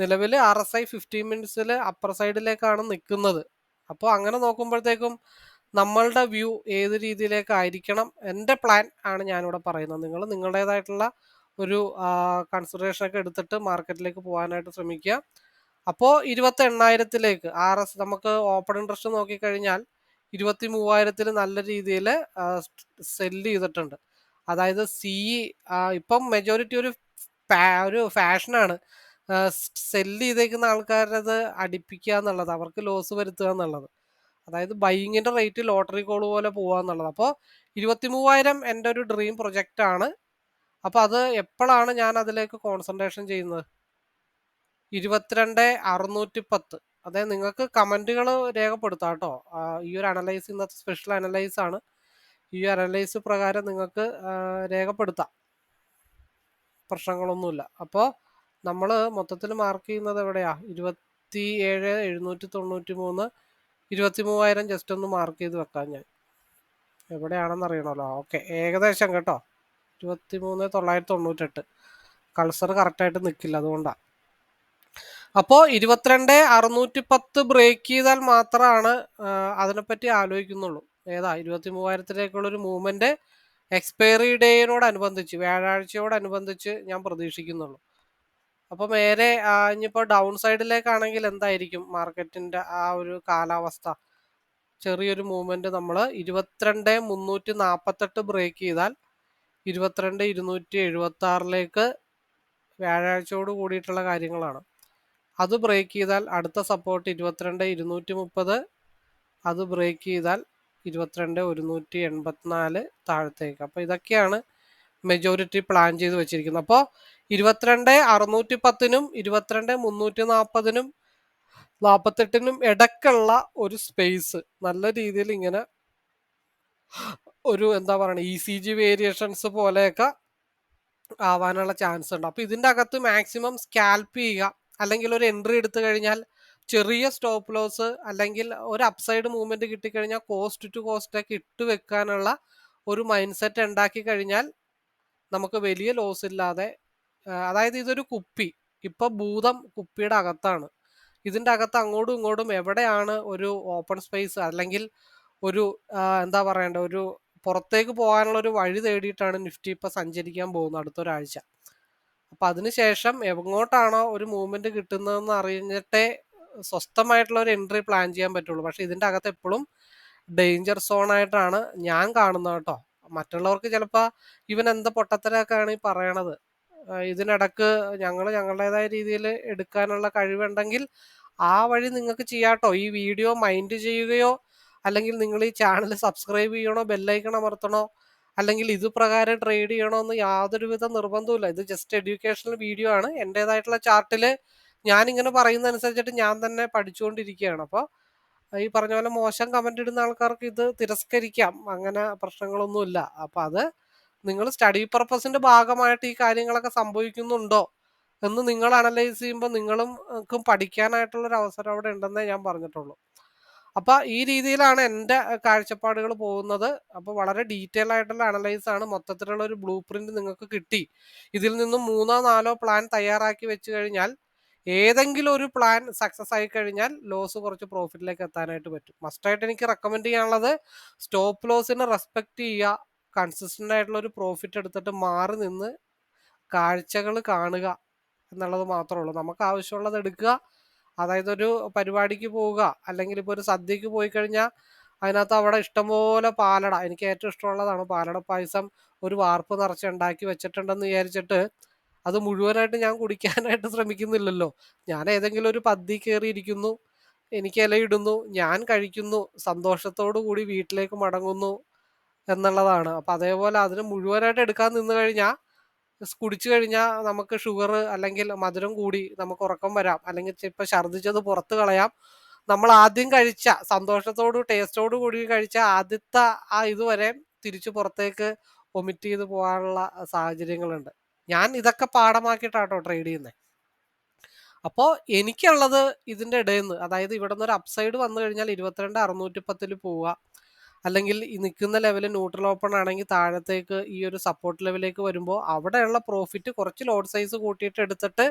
നിലവിൽ ആർ എസ് ഐ ഫിഫ്റ്റീൻ മിനിറ്റ്സിൽ അപ്പർ സൈഡിലേക്കാണ് നിൽക്കുന്നത് അപ്പോൾ അങ്ങനെ നോക്കുമ്പോഴത്തേക്കും നമ്മളുടെ വ്യൂ ഏത് രീതിയിലേക്കായിരിക്കണം എന്റെ പ്ലാൻ ആണ് ഞാനിവിടെ പറയുന്നത്. നിങ്ങൾ നിങ്ങളുടേതായിട്ടുള്ള ഒരു കൺസിഡറേഷൻ ഒക്കെ എടുത്തിട്ട് മാർക്കറ്റിലേക്ക് പോകാനായിട്ട് ശ്രമിക്കുക. അപ്പോൾ ഇരുപത്തി എണ്ണായിരത്തിലേക്ക് ആർ എസ് നമുക്ക് ഓപ്പൺ ഇൻട്രസ്റ്റ് നോക്കിക്കഴിഞ്ഞാൽ ഇരുപത്തി മൂവായിരത്തിൽ നല്ല രീതിയിൽ സെല്ല് ചെയ്തിട്ടുണ്ട്. അതായത് സി ഇപ്പം മെജോറിറ്റി ഒരു ഒരു ഫാഷനാണ് സെല്ല് ചെയ്തേക്കുന്ന ആൾക്കാരത് അടിപ്പിക്കുക എന്നുള്ളത് അവർക്ക് ലോസ് വരുത്തുക എന്നുള്ളത്. അതായത് ബൈങ്ങിന്റെ റേറ്റ് ലോട്ടറി കോൾ പോലെ പോകുക എന്നുള്ളത്. അപ്പോൾ ഇരുപത്തി മൂവായിരം എന്റെ ഒരു ഡ്രീം പ്രൊജക്റ്റാണ് അപ്പോൾ അത് എപ്പോഴാണ് ഞാൻ അതിലേക്ക് കോൺസെൻട്രേഷൻ ചെയ്യുന്നത്? ഇരുപത്തിരണ്ട് അറുന്നൂറ്റി പത്ത് അതായത് നിങ്ങൾക്ക് കമന്റുകൾ രേഖപ്പെടുത്താം കേട്ടോ. ഈ ഒരു അനലൈസ് ഇന്നത്തെ സ്പെഷ്യൽ അനലൈസ് ആണ്. ഈ അനലൈസ് പ്രകാരം നിങ്ങൾക്ക് രേഖപ്പെടുത്താം. പ്രശ്നങ്ങളൊന്നുമില്ല. അപ്പോൾ നമ്മൾ മൊത്തത്തിൽ മാർക്ക് ചെയ്യുന്നത് എവിടെയാ? ഇരുപത്തി ഏഴ് എഴുന്നൂറ്റി തൊണ്ണൂറ്റി മൂന്ന് ഇരുപത്തി മൂവായിരം ജസ്റ്റ് ഒന്ന് മാർക്ക് ചെയ്ത് വെക്കാം ഞാൻ. എവിടെയാണെന്ന് അറിയണമല്ലോ ഓക്കെ ഏകദേശം കേട്ടോ. ഇരുപത്തി മൂന്ന് തൊള്ളായിരത്തി തൊണ്ണൂറ്റെട്ട് കൾസർ കറക്റ്റായിട്ട് നിൽക്കില്ല അതുകൊണ്ടാണ് അപ്പോൾ ഇരുപത്തിരണ്ട് അറുന്നൂറ്റി പത്ത് ബ്രേക്ക് ചെയ്താൽ മാത്രമാണ് അതിനെപ്പറ്റി ആലോചിക്കുന്നുള്ളൂ. ഏതാ? ഇരുപത്തി മൂവായിരത്തിലേക്കുള്ള ഒരു മൂവ്മെന്റ് എക്സ്പയറി ഡേയോടനുബന്ധിച്ച് വ്യാഴാഴ്ചയോടനുബന്ധിച്ച് ഞാൻ പ്രതീക്ഷിക്കുന്നുള്ളൂ. അപ്പോൾ നേരെ ഇനിയിപ്പോൾ ഡൗൺ സൈഡിലേക്കാണെങ്കിൽ എന്തായിരിക്കും മാർക്കറ്റിന്റെ ആ ഒരു കാലാവസ്ഥ? ചെറിയൊരു മൂവ്മെന്റ് നമ്മൾ ഇരുപത്തിരണ്ട് മുന്നൂറ്റി നാൽപ്പത്തെട്ട് ബ്രേക്ക് ചെയ്താൽ ഇരുപത്തിരണ്ട് ഇരുന്നൂറ്റി എഴുപത്തി ആറിലേക്ക് വ്യാഴാഴ്ചയോട് കൂടിയിട്ടുള്ള കാര്യങ്ങളാണ്. അത് ബ്രേക്ക് ചെയ്താൽ അടുത്ത സപ്പോർട്ട് ഇരുപത്തിരണ്ട് ഇരുന്നൂറ്റി മുപ്പത്. അത് ബ്രേക്ക് ചെയ്താൽ ഇരുപത്തിരണ്ട് ഒരുന്നൂറ്റി എൺപത്തിനാല് താഴത്തേക്ക്. അപ്പോൾ ഇതൊക്കെയാണ് മെജോറിറ്റി പ്ലാൻ ചെയ്ത് വെച്ചിരിക്കുന്നത്. അപ്പോൾ ഇരുപത്തിരണ്ട് അറുന്നൂറ്റി പത്തിനും ഇരുപത്തിരണ്ട് മുന്നൂറ്റി നാൽപ്പതിനും നാൽപ്പത്തെട്ടിനും ഇടക്കുള്ള ഒരു സ്പേസ് നല്ല രീതിയിൽ ഇങ്ങനെ ഒരു എന്താ പറയുക ഇ സി ജി വേരിയേഷൻസ് പോലെയൊക്കെ ആവാനുള്ള ചാൻസ് ഉണ്ട്. അപ്പോൾ ഇതിന്റെ അകത്ത് മാക്സിമം സ്കാൽപ്പ് ചെയ്യുക അല്ലെങ്കിൽ ഒരു എൻട്രി എടുത്തു കഴിഞ്ഞാൽ ചെറിയ സ്റ്റോപ്പ് ലോസ് അല്ലെങ്കിൽ ഒരു അപ്സൈഡ് മൂവ്മെന്റ് കിട്ടിക്കഴിഞ്ഞാൽ കോസ്റ്റ് ടു കോസ്റ്റ് ഒക്കെ ഇട്ട് വെക്കാനുള്ള ഒരു മൈൻഡ് സെറ്റ് ഉണ്ടാക്കി കഴിഞ്ഞാൽ നമുക്ക് വലിയ ലോസ് ഇല്ലാതെ അതായത് ഇതൊരു കുപ്പി. ഇപ്പൊ ഭൂതം കുപ്പിയുടെ അകത്താണ്. ഇതിന്റെ അകത്ത് അങ്ങോട്ടും ഇങ്ങോട്ടും എവിടെയാണ് ഒരു ഓപ്പൺ സ്പേസ് അല്ലെങ്കിൽ ഒരു എന്താ പറയണ്ട ഒരു പുറത്തേക്ക് പോകാനുള്ള ഒരു വഴി തേടിയിട്ടാണ് നിഫ്റ്റി ഇപ്പൊ സഞ്ചരിക്കാൻ പോകുന്നത് അടുത്തൊരാഴ്ച. അപ്പൊ അതിനുശേഷം എങ്ങോട്ടാണോ ഒരു മൂവ്മെന്റ് കിട്ടുന്നതെന്ന് അറിഞ്ഞിട്ടേ സ്വസ്ഥമായിട്ടുള്ള ഒരു എൻട്രി പ്ലാൻ ചെയ്യാൻ പറ്റുള്ളൂ. പക്ഷെ ഇതിന്റെ അകത്ത് എപ്പോഴും ഡേഞ്ചർ സോൺ ആയിട്ടാണ് ഞാൻ കാണുന്നത് കേട്ടോ. മറ്റുള്ളവർക്ക് ചിലപ്പോൾ ഇവൻ എന്ത് പൊട്ടത്തരൊക്കെയാണ് ഈ പറയണത്. ഇതിനിടക്ക് ഞങ്ങൾ ഞങ്ങളുടേതായ രീതിയിൽ എടുക്കാനുള്ള കഴിവുണ്ടെങ്കിൽ ആ വഴി നിങ്ങൾക്ക് ചെയ്യാട്ടോ ഈ വീഡിയോ മൈൻഡ് ചെയ്യുകയോ അല്ലെങ്കിൽ നിങ്ങൾ ഈ ചാനൽ സബ്സ്ക്രൈബ് ചെയ്യണോ ബെല്ലൈക്കൺ അമർത്തണോ അല്ലെങ്കിൽ ഇത് പ്രകാരം ട്രേഡ് ചെയ്യണോ എന്ന് യാതൊരുവിധ നിർബന്ധവുമില്ല. ഇത് ജസ്റ്റ് എഡ്യൂക്കേഷണൽ വീഡിയോ ആണ്. എന്റെതായിട്ടുള്ള ചാർട്ടിൽ ഞാൻ ഇങ്ങനെ പറയുന്ന അനുസരിച്ചിട്ട് ഞാൻ തന്നെ പഠിച്ചുകൊണ്ടിരിക്കുകയാണ്. അപ്പോൾ ഈ പറഞ്ഞ പോലെ മോശം കമന്റ് ഇടുന്ന ആൾക്കാർക്ക് ഇത് തിരസ്കരിക്കാം. അങ്ങനെ പ്രശ്നങ്ങളൊന്നുമില്ല. അപ്പോൾ അത് നിങ്ങൾ സ്റ്റഡി പർപ്പസിന്റെ ഭാഗമായിട്ട് ഈ കാര്യങ്ങളൊക്കെ സംഭവിക്കുന്നുണ്ടോ എന്ന് നിങ്ങൾ അനലൈസ് ചെയ്യുമ്പോൾ നിങ്ങളും പഠിക്കാനായിട്ടുള്ളൊരു അവസരം അവിടെ ഉണ്ടെന്നേ ഞാൻ പറഞ്ഞിട്ടുള്ളൂ. അപ്പൊ ഈ രീതിയിലാണ് എന്റെ കാഴ്ചപ്പാടുകൾ പോകുന്നത്. അപ്പൊ വളരെ ഡീറ്റെയിൽ ആയിട്ടുള്ള അനലൈസ് ആണ്. മൊത്തത്തിലുള്ള ഒരു ബ്ലൂ പ്രിന്റ് നിങ്ങൾക്ക് കിട്ടി. ഇതിൽ നിന്നും മൂന്നോ നാലോ പ്ലാൻ തയ്യാറാക്കി വെച്ച് കഴിഞ്ഞാൽ ഏതെങ്കിലും ഒരു പ്ലാൻ സക്സസ് ആയി കഴിഞ്ഞാൽ ലോസ് കുറച്ച് പ്രോഫിറ്റിലേക്ക് എത്താനായിട്ട് പറ്റും. മസ്റ്റായിട്ട് എനിക്ക് റെക്കമെൻഡ് ചെയ്യാനുള്ളത് സ്റ്റോപ്പ് ലോസിനെ റെസ്പെക്ട് ചെയ്യുക. കൺസിസ്റ്റന്റ് ആയിട്ടുള്ള ഒരു പ്രോഫിറ്റ് എടുത്തിട്ട് മാറി നിന്ന് കാഴ്ചകൾ കാണുക എന്നുള്ളത് മാത്രമേ ഉള്ളൂ. നമുക്ക് ആവശ്യമുള്ളത് എടുക്കുക. അതായത് ഒരു പരിപാടിക്ക് പോവുക അല്ലെങ്കിൽ ഇപ്പോൾ ഒരു സദ്യക്ക് പോയി കഴിഞ്ഞാൽ അതിനകത്ത് അവിടെ ഇഷ്ടംപോലെ പാലട എനിക്ക് ഏറ്റവും ഇഷ്ടമുള്ളതാണ് പാലട പായസം ഒരു വാർപ്പ് നിറച്ച് ഉണ്ടാക്കി വെച്ചിട്ടുണ്ടെന്ന് വിചാരിച്ചിട്ട് അത് മുഴുവനായിട്ട് ഞാൻ കുടിക്കാനായിട്ട് ശ്രമിക്കുന്നില്ലല്ലോ. ഞാൻ ഏതെങ്കിലും ഒരു പദ്ധതി കയറിയിരിക്കുന്നു എനിക്ക് ഇലയിടുന്നു ഞാൻ കഴിക്കുന്നു സന്തോഷത്തോടു കൂടി വീട്ടിലേക്ക് മടങ്ങുന്നു എന്നുള്ളതാണ്. അപ്പം അതേപോലെ അതിന് മുഴുവനായിട്ട് എടുക്കാൻ നിന്ന് കഴിഞ്ഞാൽ കുടിച്ചു കഴിഞ്ഞാൽ നമുക്ക് ഷുഗർ അല്ലെങ്കിൽ മധുരം കൂടി നമുക്ക് ഉറക്കം വരാം. അല്ലെങ്കിൽ ഇപ്പം ഛർദ്ദിച്ചത് പുറത്ത് കളയാം. നമ്മൾ ആദ്യം കഴിച്ച സന്തോഷത്തോടു ടേസ്റ്റോടു കൂടി കഴിച്ച ആദ്യത്തെ ആ ഇതുവരെ തിരിച്ചു പുറത്തേക്ക് ഒമിറ്റ് ചെയ്ത് പോകാനുള്ള സാഹചര്യങ്ങളുണ്ട്. ഞാൻ ഇതൊക്കെ പാഠമാക്കിയിട്ടാട്ടോ ട്രേഡ് ചെയ്യുന്നത് അപ്പോൾ എനിക്കുള്ളത് ഇതിന്റെ ഇടയിൽ നിന്ന് അതായത് ഇവിടെ നിന്ന് ഒരു അപ്സൈഡ് വന്നു കഴിഞ്ഞാൽ ഇരുപത്തിരണ്ട് അറുന്നൂറ്റി പത്തിൽ പോവുക. അല്ലെങ്കിൽ ഈ നിൽക്കുന്ന ലെവൽ ന്യൂട്രൽ ഓപ്പൺ ആണെങ്കിൽ താഴത്തേക്ക് ഈ ഒരു സപ്പോർട്ട് ലെവലിലേക്ക് വരുമ്പോൾ അവിടെയുള്ള പ്രോഫിറ്റ് കുറച്ച് ലോഡ് സൈസ് കൂട്ടിയിട്ട് എടുത്തിട്ട്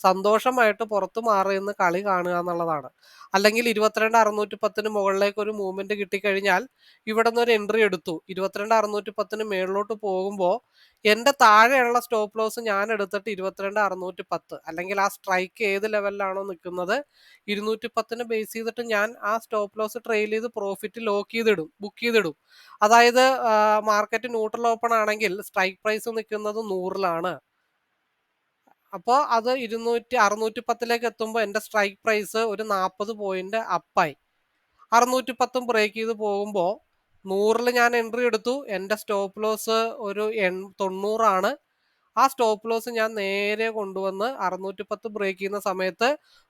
സന്തോഷമായിട്ട് പുറത്ത് മാറിയെന്ന് കളി കാണുക എന്നുള്ളതാണ്. അല്ലെങ്കിൽ ഇരുപത്തിരണ്ട് അറുന്നൂറ്റി പത്തിന് മുകളിലേക്ക് ഒരു മൂവ്മെന്റ് കിട്ടിക്കഴിഞ്ഞാൽ ഇവിടെ നിന്ന് ഒരു എൻട്രി എടുത്തു. ഇരുപത്തിരണ്ട് അറുന്നൂറ്റി പത്തിന് മേളിലോട്ട് പോകുമ്പോൾ എന്റെ താഴെയുള്ള സ്റ്റോപ്പ് ലോസ് ഞാൻ എടുത്തിട്ട് ഇരുപത്തിരണ്ട് അറുന്നൂറ്റി പത്ത് അല്ലെങ്കിൽ ആ സ്ട്രൈക്ക് ഏത് ലെവലിലാണോ നിൽക്കുന്നത് ഇരുന്നൂറ്റി പത്തിന് ബേസ് ചെയ്തിട്ട് ഞാൻ ആ സ്റ്റോപ്പ് ലോസ് ട്രെയിൽ ചെയ്ത് പ്രോഫിറ്റ് ലോക്ക് ചെയ്തിടും ബുക്ക് ചെയ്തിടും. അതായത് മാർക്കറ്റ് ന്യൂട്രൽ ഓപ്പൺ ആണെങ്കിൽ സ്ട്രൈക്ക് പ്രൈസ് നിൽക്കുന്നത് നൂറിലാണ്. അപ്പോൾ അത് ഇരുന്നൂറ്റി അറുന്നൂറ്റി പത്തിലേക്ക് എത്തുമ്പോൾ എന്റെ സ്ട്രൈക്ക് പ്രൈസ് ഒരു നാൽപ്പത് പോയിന്റ് അപ്പായി അറുന്നൂറ്റി പത്തും ബ്രേക്ക് ചെയ്ത് പോകുമ്പോൾ നൂറിൽ ഞാൻ എൻട്രി എടുത്തു. എന്റെ സ്റ്റോപ്പ് ലോസ് ഒരു എൺ തൊണ്ണൂറാണ് ആ സ്റ്റോപ്പ് ലോസ് ഞാൻ നേരെ കൊണ്ടുവന്ന് അറുന്നൂറ്റി പത്ത് ബ്രേക്ക് ചെയ്യുന്ന സമയത്ത്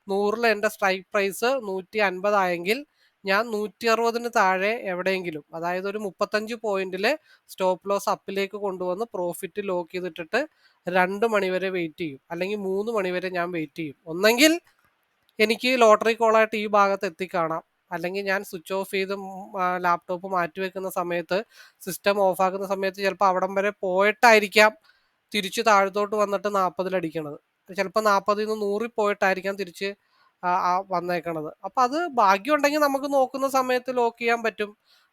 നൂറിൽ എന്റെ സ്ട്രൈക്ക് പ്രൈസ് നൂറ്റി അൻപതായെങ്കിൽ ഞാൻ നൂറ്റി അറുപതിന് താഴെ എവിടെയെങ്കിലും അതായത് ഒരു മുപ്പത്തഞ്ച് പോയിന്റിൽ സ്റ്റോപ്പ് ലോസ് അപ്പിലേക്ക് കൊണ്ടുവന്ന് പ്രോഫിറ്റ് ലോക്ക് ചെയ്തിട്ടിട്ട് രണ്ട് മണിവരെ വെയിറ്റ് ചെയ്യും. അല്ലെങ്കിൽ മൂന്ന് മണിവരെ ഞാൻ വെയിറ്റ് ചെയ്യും. ഒന്നെങ്കിൽ എനിക്ക് ലോട്ടറി കോളായിട്ട് ഈ ഭാഗത്ത് എത്തിക്കാണാം. അല്ലെങ്കിൽ ഞാൻ സ്വിച്ച് ഓഫ് ചെയ്ത് ലാപ്ടോപ്പ് മാറ്റി വെക്കുന്ന സമയത്ത് സിസ്റ്റം ഓഫ് ആക്കുന്ന സമയത്ത് ചിലപ്പോൾ അവിടം വരെ പോയിട്ടായിരിക്കാം തിരിച്ച് താഴത്തോട്ട് വന്നിട്ട് നാൽപ്പതിൽ അടിക്കണത്. ചിലപ്പോൾ നാൽപ്പതിൽ നിന്ന് നൂറിൽ പോയിട്ടായിരിക്കാം തിരിച്ച് വന്നേക്കണത്. അപ്പം അത് ഭാഗ്യമുണ്ടെങ്കിൽ നമുക്ക് നോക്കുന്ന സമയത്ത് ലോക്ക് ചെയ്യാൻ പറ്റും.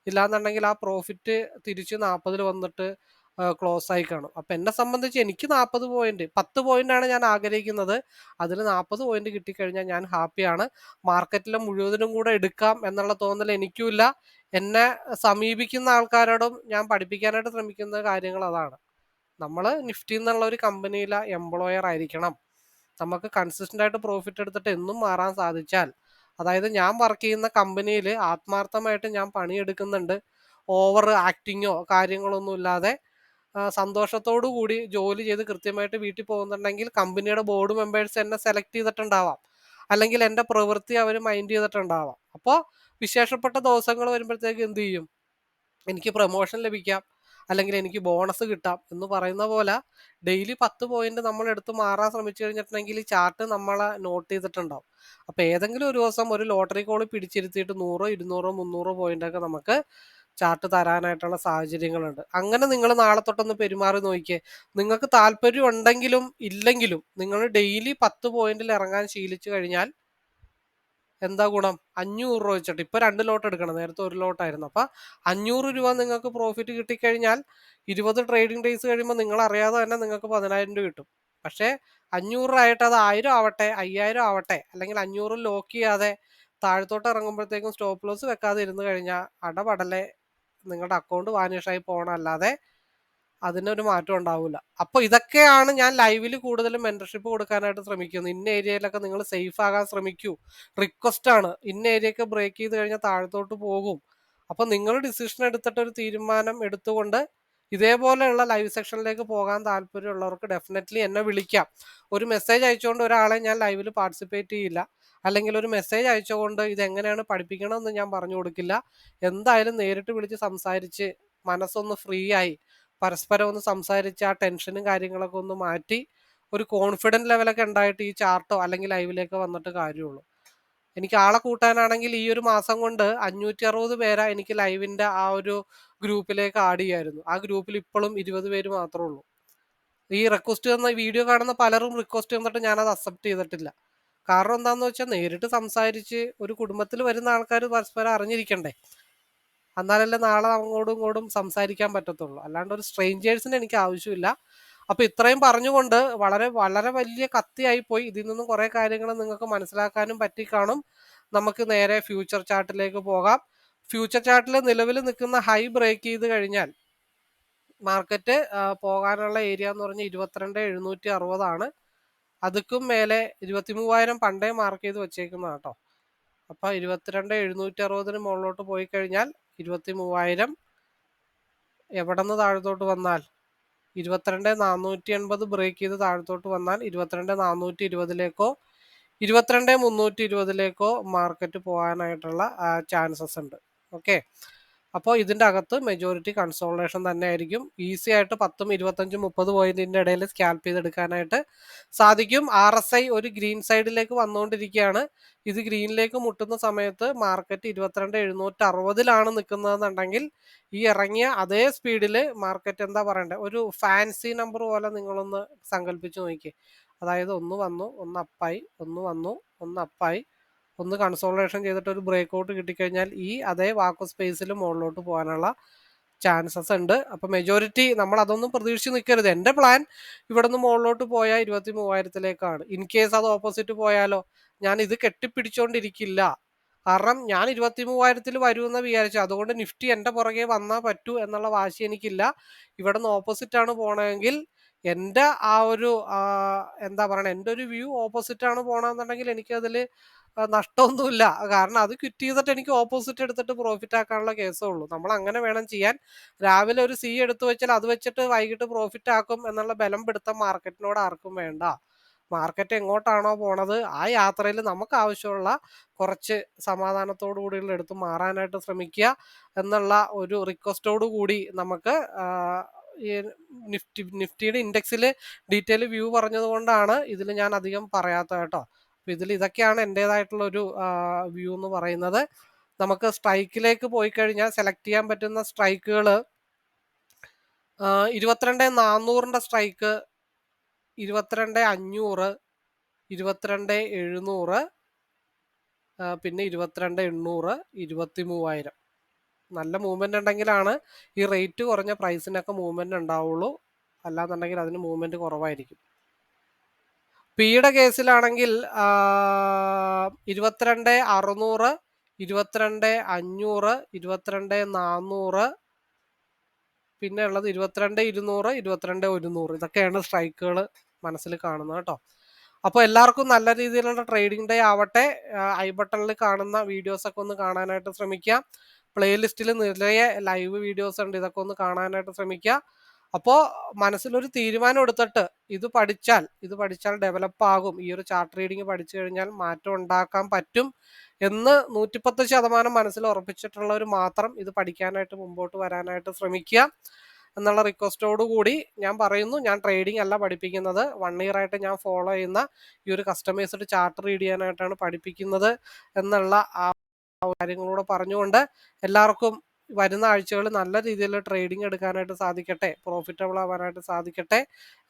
ഇല്ലാന്നുണ്ടെങ്കിൽ ആ പ്രോഫിറ്റ് തിരിച്ച് നാൽപ്പതിൽ വന്നിട്ട് ക്ലോസ് ആയി കാണും. അപ്പം എന്നെ സംബന്ധിച്ച് എനിക്ക് നാൽപ്പത് പോയിന്റ് പത്ത് ആണ് ഞാൻ ആഗ്രഹിക്കുന്നത്. അതിൽ നാൽപ്പത് പോയിന്റ് കിട്ടിക്കഴിഞ്ഞാൽ ഞാൻ ഹാപ്പിയാണ് മാർക്കറ്റിലെ മുഴുവനും കൂടെ എടുക്കാം എന്നുള്ള തോന്നൽ എനിക്കുമില്ല എന്നെ സമീപിക്കുന്ന ആൾക്കാരോടും ഞാൻ പഠിപ്പിക്കാനായിട്ട് ശ്രമിക്കുന്ന കാര്യങ്ങൾ അതാണ്. നമ്മൾ നിഫ്റ്റി എന്നുള്ള ഒരു കമ്പനിയിലെ എംപ്ലോയർ ആയിരിക്കണം. നമുക്ക് കൺസിസ്റ്റന്റ് ആയിട്ട് പ്രോഫിറ്റ് എടുത്തിട്ട് എന്നും മാറാൻ സാധിച്ചാൽ. അതായത് ഞാൻ വർക്ക് ചെയ്യുന്ന കമ്പനിയിൽ ആത്മാർത്ഥമായിട്ട് ഞാൻ പണിയെടുക്കുന്നുണ്ട്. ഓവർ ആക്ടിങ്ങോ കാര്യങ്ങളൊന്നും ഇല്ലാതെ സന്തോഷത്തോടു കൂടി ജോലി ചെയ്ത് കൃത്യമായിട്ട് വീട്ടിൽ പോകുന്നുണ്ടെങ്കിൽ കമ്പനിയുടെ ബോർഡ് മെമ്പേഴ്സ് എന്നെ സെലക്ട് ചെയ്തിട്ടുണ്ടാവാം. അല്ലെങ്കിൽ എന്റെ പ്രവൃത്തി അവർ മൈൻഡ് ചെയ്തിട്ടുണ്ടാവാം. അപ്പോൾ വിശേഷപ്പെട്ട ദിവസങ്ങൾ വരുമ്പോഴത്തേക്ക് എന്ത് ചെയ്യും? എനിക്ക് പ്രൊമോഷൻ ലഭിക്കാം. അല്ലെങ്കിൽ എനിക്ക് ബോണസ് കിട്ടാം എന്ന് പറയുന്ന പോലെ ഡെയിലി പത്ത് പോയിന്റ് നമ്മൾ എടുത്ത് മാറാൻ ശ്രമിച്ചു കഴിഞ്ഞിട്ടുണ്ടെങ്കിൽ ഈ ചാർട്ട് നമ്മളെ നോട്ട് ചെയ്തിട്ടുണ്ടാവും. അപ്പോൾ ഏതെങ്കിലും ഒരു ദിവസം ഒരു ലോട്ടറി കോൾ പിടിച്ചിരുത്തിയിട്ട് നൂറോ ഇരുന്നൂറോ മുന്നൂറോ പോയിന്റൊക്കെ നമുക്ക് ചാർട്ട് തരാനായിട്ടുള്ള സാഹചര്യങ്ങളുണ്ട്. അങ്ങനെ നിങ്ങൾ നാളെ തൊട്ടൊന്ന് പെരുമാറി നോക്കിയേ. നിങ്ങൾക്ക് താല്പര്യം ഉണ്ടെങ്കിലും ഇല്ലെങ്കിലും നിങ്ങൾ ഡെയിലി പത്ത് പോയിന്റിൽ ഇറങ്ങാൻ ശീലിച്ചു കഴിഞ്ഞാൽ എന്താ ഗുണം? അഞ്ഞൂറ് രൂപ വെച്ചിട്ട്. ഇപ്പൊ രണ്ട് ലോട്ട് എടുക്കണം. നേരത്തെ ഒരു ലോട്ടായിരുന്നു. അപ്പൊ അഞ്ഞൂറ് രൂപ നിങ്ങൾക്ക് പ്രോഫിറ്റ് കിട്ടിക്കഴിഞ്ഞാൽ ഇരുപത് ട്രേഡിംഗ് ഡേയ്സ് കഴിയുമ്പോൾ നിങ്ങൾ അറിയാതെ തന്നെ നിങ്ങൾക്ക് പതിനായിരം രൂപ കിട്ടും. പക്ഷേ അഞ്ഞൂറായിട്ട് അത് ആയിരം ആവട്ടെ അയ്യായിരം ആവട്ടെ അല്ലെങ്കിൽ അഞ്ഞൂറ് ലോക്ക് ചെയ്യാതെ താഴത്തോട്ട് ഇറങ്ങുമ്പോഴത്തേക്കും സ്റ്റോപ്പ് ലോസ് വെക്കാതെ ഇരുന്ന് കഴിഞ്ഞാൽ അടപടലെ നിങ്ങളുടെ അക്കൗണ്ട് വാനിഷായി പോകണമല്ലാതെ അതിനൊരു മാറ്റം ഉണ്ടാവില്ല അപ്പോൾ ഇതൊക്കെയാണ് ഞാൻ ലൈവിൽ കൂടുതലും മെന്റർഷിപ്പ് കൊടുക്കാനായിട്ട് ശ്രമിക്കുന്നത്. ഇന്ന ഏരിയയിലൊക്കെ നിങ്ങൾ സേഫ് ആകാൻ ശ്രമിക്കൂ. റിക്വസ്റ്റ് ആണ്. ഇന്ന ഏരിയയൊക്കെ ബ്രേക്ക് ചെയ്ത് കഴിഞ്ഞാൽ താഴത്തോട്ട് പോകും. അപ്പോൾ നിങ്ങൾ ഡിസിഷൻ എടുത്തിട്ട് ഒരു തീരുമാനം എടുത്തുകൊണ്ട് ഇതേപോലെയുള്ള ലൈവ് സെക്ഷനിലേക്ക് പോകാൻ താല്പര്യമുള്ളവർക്ക് ഡെഫിനറ്റ്ലി എന്നെ വിളിക്കാം. ഒരു മെസ്സേജ് അയച്ചുകൊണ്ട് ഒരാളെ ഞാൻ ലൈവിൽ പാർട്ടിസിപ്പേറ്റ് ചെയ്യില്ല. അല്ലെങ്കിൽ ഒരു മെസ്സേജ് അയച്ചുകൊണ്ട് ഇത് എങ്ങനെയാണ് പഠിപ്പിക്കണമെന്ന് ഞാൻ പറഞ്ഞു കൊടുക്കില്ല. എന്തായാലും നേരിട്ട് വിളിച്ച് സംസാരിച്ച് മനസ്സൊന്ന് ഫ്രീ ആയി പരസ്പരം ഒന്ന് സംസാരിച്ച് ആ ടെൻഷനും കാര്യങ്ങളൊക്കെ ഒന്ന് മാറ്റി ഒരു കോൺഫിഡന്റ് ലെവലൊക്കെ ഉണ്ടായിട്ട് ഈ ചാർട്ടോ അല്ലെങ്കിൽ ലൈവിലേക്ക് വന്നിട്ട് കാര്യമുള്ളൂ. എനിക്ക് ആളെ കൂട്ടാനാണെങ്കിൽ ഈ ഒരു മാസം കൊണ്ട് അഞ്ഞൂറ്റി അറുപത് പേരാ എനിക്ക് ലൈവിന്റെ ആ ഒരു ഗ്രൂപ്പിലേക്ക് ആഡ് ചെയ്യായിരുന്നു. ആ ഗ്രൂപ്പിൽ ഇപ്പോഴും ഇരുപത് പേര് മാത്രമേ ഉള്ളൂ. ഈ റിക്വസ്റ്റ് തന്ന വീഡിയോ കാണുന്ന പലരും റിക്വസ്റ്റ് തന്നിട്ട് അത് അക്സെപ്റ്റ് ചെയ്തിട്ടില്ല. കാരണം എന്താന്ന് വെച്ചാൽ നേരിട്ട് സംസാരിച്ച് ഒരു കുടുംബത്തിൽ വരുന്ന ആൾക്കാർ പരസ്പരം അറിഞ്ഞിരിക്കണ്ടേ. എന്നാലല്ലേ നാളെ അങ്ങോട്ടും ഇങ്ങോട്ടും സംസാരിക്കാൻ പറ്റത്തുള്ളൂ. അല്ലാണ്ട് ഒരു സ്ട്രേഞ്ചേഴ്സിന് എനിക്ക് ആവശ്യമില്ല. അപ്പൊ ഇത്രയും പറഞ്ഞുകൊണ്ട് വളരെ വളരെ വലിയ കത്തിയായി പോയി. ഇതിൽ നിന്നും കുറെ കാര്യങ്ങൾ നിങ്ങൾക്ക് മനസ്സിലാക്കാനും പറ്റി കാണും നമുക്ക് നേരെ ഫ്യൂച്ചർ ചാർട്ടിലേക്ക് പോകാം. ഫ്യൂച്ചർ ചാർട്ടിൽ നിലവിൽ നിൽക്കുന്ന ഹൈ ബ്രേക്ക് ചെയ്ത് കഴിഞ്ഞാൽ മാർക്കറ്റ് പോകാനുള്ള ഏരിയ എന്ന് പറഞ്ഞാൽ ഇരുപത്തിരണ്ട് എഴുന്നൂറ്റി അറുപതാണ്. അതുക്കും മേലെ ഇരുപത്തി മൂവായിരം പണ്ടേ മാർക്ക് ചെയ്ത് വെച്ചേക്കുന്ന കേട്ടോ. അപ്പോൾ ഇരുപത്തിരണ്ട് എഴുന്നൂറ്റി അറുപതിന് മുകളിലോട്ട് പോയി കഴിഞ്ഞാൽ ഇരുപത്തി മൂവായിരം എവിടെ നിന്ന് താഴത്തോട്ട് വന്നാൽ ഇരുപത്തിരണ്ട് നാനൂറ്റി എൺപത് ബ്രേക്ക് ചെയ്ത് താഴത്തോട്ട് വന്നാൽ ഇരുപത്തിരണ്ട് നാനൂറ്റി ഇരുപതിലേക്കോ ഇരുപത്തിരണ്ട് മുന്നൂറ്റി ഇരുപതിലേക്കോ മാർക്കറ്റ് പോകാനായിട്ടുള്ള ചാൻസസ് ഉണ്ട്. ഓക്കെ അപ്പോൾ ഇതിന്റെ അകത്ത് മെജോറിറ്റി കൺസോൾട്ടേഷൻ തന്നെ ആയിരിക്കും ഈസി ആയിട്ട് പത്തും ഇരുപത്തഞ്ചും മുപ്പത് പോയിന്റിന്റെ ഇടയിൽ സ്കാൽപ്പ് ചെയ്തെടുക്കാനായിട്ട് സാധിക്കും. ആർ എസ് ഐ ഒരു ഗ്രീൻ സൈഡിലേക്ക് വന്നുകൊണ്ടിരിക്കുകയാണ്. ഇത് ഗ്രീനിലേക്ക് മുട്ടുന്ന സമയത്ത് മാർക്കറ്റ് ഇരുപത്തിരണ്ട് എഴുന്നൂറ്റി അറുപതിലാണ് നിൽക്കുന്നതെന്നുണ്ടെങ്കിൽ ഈ ഇറങ്ങിയ അതേ സ്പീഡിൽ മാർക്കറ്റ് എന്താ പറയണ്ടേ? ഒരു ഫാൻസി നമ്പർ പോലെ നിങ്ങളൊന്ന് സങ്കല്പിച്ച് നോക്കിയേ. അതായത് ഒന്ന് വന്നു ഒന്ന് അപ്പായി ഒന്ന് വന്നു ഒന്ന് അപ്പായി ഒന്ന് കൺസോൾട്ടേഷൻ ചെയ്തിട്ട് ഒരു ബ്രേക്ക് ഔട്ട് കിട്ടിക്കഴിഞ്ഞാൽ ഈ അതേ വാക്കു സ്പേസിൽ മുകളിലോട്ട് പോകാനുള്ള ചാൻസസ് ഉണ്ട്. അപ്പോൾ മെജോറിറ്റി നമ്മൾ അതൊന്നും പ്രതീക്ഷിച്ച് നിൽക്കരുത് എന്റെ പ്ലാൻ ഇവിടെ നിന്ന് മുകളിലോട്ട് പോയാൽ ഇരുപത്തി മൂവായിരത്തിലേക്കാണ് ഇൻ കേസ് അത് ഓപ്പോസിറ്റ് പോയാലോ ഞാൻ ഇത് കെട്ടിപ്പിടിച്ചോണ്ടിരിക്കില്ല. കാരണം ഞാൻ ഇരുപത്തി മൂവായിരത്തിൽ വരുമെന്ന് വിചാരിച്ചു അതുകൊണ്ട് നിഫ്റ്റി എന്റെ പുറകെ വന്നാൽ പറ്റൂ എന്നുള്ള വാശി എനിക്കില്ല. ഇവിടെ നിന്ന് ഓപ്പോസിറ്റ് ആണ് പോകണമെങ്കിൽ എന്റെ ആ ഒരു എന്താ പറയണേ എന്റെ ഒരു വ്യൂ ഓപ്പോസിറ്റ് ആണ് പോകണമെന്നുണ്ടെങ്കിൽ എനിക്കതിൽ നഷ്ടമൊന്നുമില്ല. കാരണം അത് ക്വിറ്റ് ചെയ്തിട്ട് എനിക്ക് ഓപ്പോസിറ്റ് എടുത്തിട്ട് പ്രോഫിറ്റ് ആക്കാനുള്ള കേസേ ഉള്ളൂ. നമ്മൾ അങ്ങനെ വേണം ചെയ്യാൻ. രാവിലെ ഒരു സി എടുത്തു വെച്ചാൽ അത് വെച്ചിട്ട് വൈകിട്ട് പ്രോഫിറ്റ് ആക്കും എന്നുള്ള ബലം പിടുത്തം മാർക്കറ്റിനോട് ആർക്കും വേണ്ട. മാർക്കറ്റ് എങ്ങോട്ടാണോ പോണത് ആ യാത്രയിൽ നമുക്ക് ആവശ്യമുള്ള കുറച്ച് സമാധാനത്തോടു കൂടിയുള്ള എടുത്ത് മാറാനായിട്ട് ശ്രമിക്കുക എന്നുള്ള ഒരു റിക്വസ്റ്റോടു കൂടി നമുക്ക് ഈ നിഫ്റ്റി നിഫ്റ്റിയുടെ ഇൻഡെക്സിൽ ഡീറ്റെയിൽ വ്യൂ പറഞ്ഞതുകൊണ്ടാണ് ഇതിൽ ഞാൻ അധികം പറയാത്ത കേട്ടോ. അപ്പോൾ ഇതിൽ ഇതൊക്കെയാണ് എന്റേതായിട്ടുള്ള ഒരു വ്യൂ എന്ന് പറയുന്നത്. നമുക്ക് സ്ട്രൈക്കിലേക്ക് പോയി കഴിഞ്ഞാൽ സെലക്ട് ചെയ്യാൻ പറ്റുന്ന സ്ട്രൈക്കുകൾ ഇരുപത്തിരണ്ട് നാനൂറിന്റെ സ്ട്രൈക്ക് ഇരുപത്തിരണ്ട് അഞ്ഞൂറ് ഇരുപത്തിരണ്ട് എഴുന്നൂറ് പിന്നെ ഇരുപത്തിരണ്ട് എണ്ണൂറ് ഇരുപത്തി മൂവായിരം. നല്ല മൂവ്മെന്റ് ഉണ്ടെങ്കിലാണ് ഈ റേറ്റ് കുറഞ്ഞ പ്രൈസിനൊക്കെ മൂവ്മെന്റ് ഉണ്ടാവുള്ളൂ. അല്ലാന്നുണ്ടെങ്കിൽ അതിന് മൂവ്മെന്റ് കുറവായിരിക്കും. പിയുടെ കേസിലാണെങ്കിൽ ഇരുപത്തിരണ്ട് അറുന്നൂറ് ഇരുപത്തിരണ്ട് അഞ്ഞൂറ് ഇരുപത്തിരണ്ട് നാന്നൂറ് പിന്നെ ഉള്ളത് ഇരുപത്തിരണ്ട് ഇരുന്നൂറ് ഇരുപത്തിരണ്ട് ഒരുന്നൂറ്. ഇതൊക്കെയാണ് സ്ട്രൈക്കുകൾ മനസ്സിൽ കാണുന്നത് കേട്ടോ. അപ്പോൾ എല്ലാവർക്കും നല്ല രീതിയിലുള്ള ട്രേഡിംഗ് ഡേ ആവട്ടെ. ഐ ബട്ടണിൽ കാണുന്ന വീഡിയോസ് ഒക്കെ ഒന്ന് കാണാനായിട്ട് ശ്രമിക്കുക. പ്ലേലിസ്റ്റിൽ നിറയെ ലൈവ് വീഡിയോസ് ഉണ്ട്. ഇതൊക്കെ ഒന്ന് കാണാനായിട്ട് ശ്രമിക്കുക. അപ്പോൾ മനസ്സിലൊരു തീരുമാനം എടുത്തിട്ട് ഇത് പഠിച്ചാൽ ഇത് പഠിച്ചാൽ ഡെവലപ്പ് ആകും. ഈ ഒരു ചാർട്ട് റീഡിങ് പഠിച്ചു കഴിഞ്ഞാൽ മാറ്റം ഉണ്ടാക്കാൻ പറ്റും എന്ന് നൂറ്റിപ്പത്ത് ശതമാനം മനസ്സിൽ ഉറപ്പിച്ചിട്ടുള്ളവർ മാത്രം ഇത് പഠിക്കാനായിട്ട് മുമ്പോട്ട് വരാനായിട്ട് ശ്രമിക്കുക എന്നുള്ള റിക്വസ്റ്റോടു കൂടി ഞാൻ പറയുന്നു ഞാൻ ട്രേഡിംഗ് അല്ല പഠിപ്പിക്കുന്നത്. വൺ ഇയർ ആയിട്ട് ഞാൻ ഫോളോ ചെയ്യുന്ന ഈ ഒരു കസ്റ്റമേഴ്സ് ചാർട്ട് റീഡ് ചെയ്യാനായിട്ടാണ് പഠിപ്പിക്കുന്നത് എന്നുള്ള ആ കാര്യങ്ങളൂടെ പറഞ്ഞുകൊണ്ട് എല്ലാവർക്കും വരുന്ന ആഴ്ചകളിൽ നല്ല രീതിയിൽ ട്രേഡിംഗ് എടുക്കാനായിട്ട് സാധിക്കട്ടെ പ്രോഫിറ്റബിൾ ആവാനായിട്ട് സാധിക്കട്ടെ.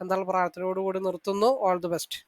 എന്നുള്ള പ്രാർത്ഥനയോടുകൂടി നിർത്തുന്നു. All the best